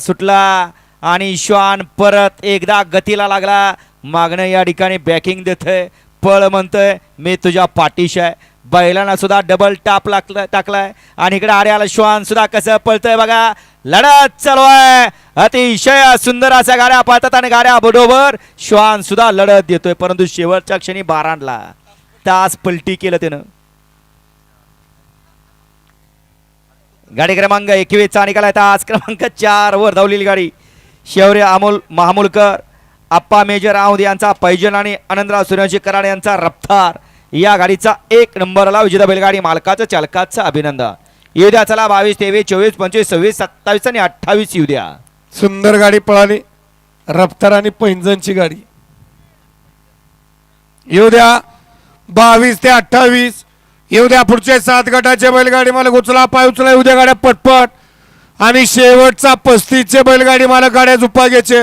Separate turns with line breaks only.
सुटला आणि श्वान परत एकदा गतीला लागला. मागणं या ठिकाणी बॅकिंग देतोय. पळ म्हणतोय मी तुझ्या पाठीशी आहे. बैलांना सुद्धा डबल टाप लागला टाकलाय. आणि इकडे आर्याला श्वान सुद्धा कसं पळतंय बघा. लढत चालू आहे. अतिशय सुंदर अशा गाड्या पाहतात आणि गाड्या बरोबर श्वान सुद्धा लढत देतोय. परंतु शेवटच्या क्षणी बारांडला तास पलटी केलं त्यानं. गाडी क्रमांक एकवीसचा निकाल आहे. आज क्रमांक चार वर धावलेली गाडी. शौर्य अमोल महामुलकर आप्पा मेजर राऊद यांचा पैजन आणि आनंदराव सूर्यवंशी कराड यांचा रफ्तार. या गाडीचा एक नंबरला विजेता बैलगाडी मालकाचं चालकाचं अभिनंदन. येऊ द्या चला बावीस तेवीस चोवीस पंचवीस सव्वीस सत्तावीस आणि अठ्ठावीस येऊ द्या
सुंदर गाडी पळाली. रफ्तार आणि पैंजणची गाडी. येऊ द्या बावीस ते अठ्ठावीस. येऊ द्या पुढचे सात गटाचे बैलगाडी मालक उचला पाय उचला येऊ द्या गाड्या पटपट. आणि शेवटचा पस्तीसचे बैलगाडी मालक गाड्या झुपा घ्यायचे